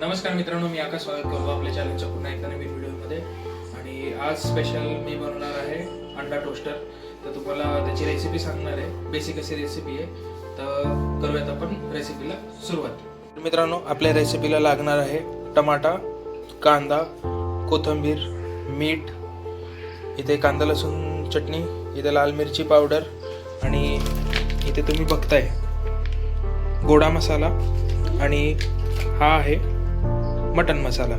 नमस्कार मित्रांनो मी आकाश स्वागत करतो आपल्या चॅनलच्या पुन्हा एकदा नवीन व्हिडिओमध्ये. आणि आज स्पेशल मी बनवणार आहे अंडा टोस्टर तर तुम्हाला त्याची रेसिपी सांगणार आहे. बेसिक अशी रेसिपी आहे. तर करूयात आपण रेसिपीला सुरुवात. मित्रांनो आपल्या रेसिपीला लागणार आहे टमाटा कांदा कोथिंबीर मीठ इथे कांदा लसूण चटणी इथे लाल मिरची पावडर आणि इथे तुम्ही बघताय गोडा मसाला आणि हा आहे मटन मसाला.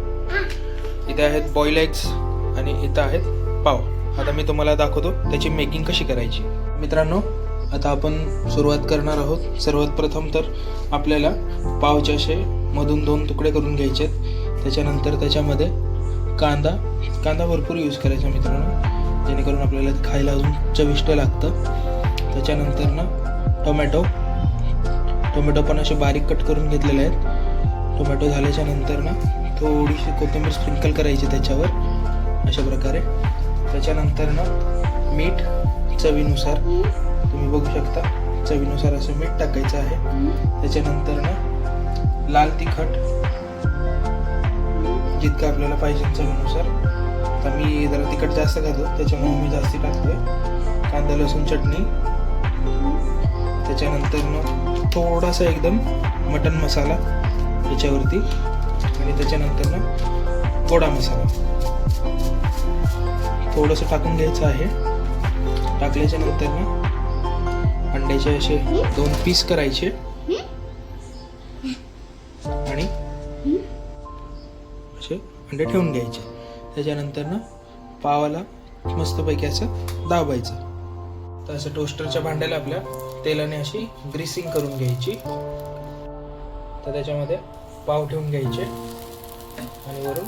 इथे आहेत बॉईल एग्स आणि इथं आहेत पाव. आता मी तुम्हाला दाखवतो त्याची मेकिंग कशी करायची. मित्रांनो आता आपण सुरुवात करणार आहोत. सर्वात प्रथम तर आपल्याला पावचे असे मधून दोन तुकडे करून घ्यायचे आहेत. त्याच्यानंतर त्याच्यामध्ये कांदा कांदा भरपूर यूज करायचा मित्रांनो जेणेकरून आपल्याला खायला अजून चविष्ट लागतं. त्याच्यानंतर ना टोमॅटो. टोमॅटो पण असे बारीक कट करून घेतलेले आहेत. टोमॅटो झाल्याच्यानंतर ना थोडीशी कोथिंबीर स्प्रिंकल करायची त्याच्यावर अशा प्रकारे. त्याच्यानंतर ना मीठ चवीनुसार तुम्ही बघू शकता चवीनुसार असं मीठ टाकायचं आहे. त्याच्यानंतर ना लाल तिखट जितकं आपल्याला पाहिजे चवीनुसार. आता मी जरा तिखट जास्त खातो त्याच्यामुळे मी जास्ती टाकतोय. कांदा लसूण चटणी. त्याच्यानंतर ना थोडासा एकदम मटन मसाला. याच्यावरती. आणि त्याच्यानंतर ना गोडा मसाला. थोडंसं टाकून घ्यायचं आहे. टाकल्याच्या नंतर ना अंड्याचे असे दोन पीस करायचे. आणि असे अंडे ठेवून घ्यायचे. त्याच्यानंतर ना पावाला मस्तपैकी असं दाबायचं. तर असं टोस्टरच्या भांड्याला आपल्या तेलाने अशी ग्रीसिंग करून घ्यायची. तर त्याच्यामध्ये पाव ठेवून घ्यायचे आणि वरून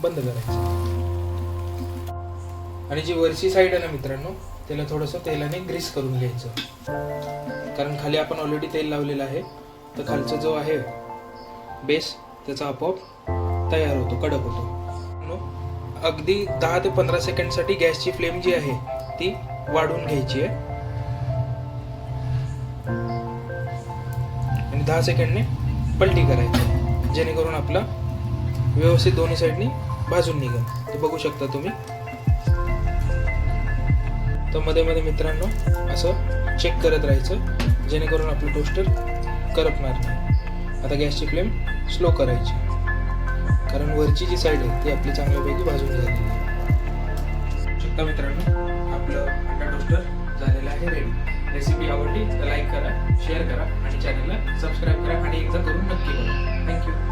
बंद करायचं. आणि जी वरची साईड आहे ना मित्रांनो त्याला थोडंसं तेलाने ग्रीस करून घ्यायचं. कारण खाली आपण ऑलरेडी तेल लावलेलं आहे. तर खालचा जो आहे बेस त्याचा आपोआप तयार होतो कडक होतो. नो, अगदी दहा ते पंधरा सेकंडसाठी गॅसची फ्लेम जी आहे ती वाढवून घ्यायची आहे. दहा सेकंडने पलटी करायची. जेणेकरून आपला व्यवस्थित दोन्ही साईडनी भाजून निघेल. ते बघू शकता तुम्ही. तर मध्ये मध्ये मित्रांनो असं चेक करत राहायचं. जेणेकरून आपलं टोस्टर करपणार नाही. आता गॅसची फ्लेम स्लो करायची. कारण वरची जी साईड आहे ती आपली चांगल्यापैकी भाजून झालेली शकता मित्रांनो रेसिपी आवडली तर लाईक करा शेअर करा आणि चॅनलला सबस्क्राईब करा आणि एकदा करून नक्की करा थँक्यू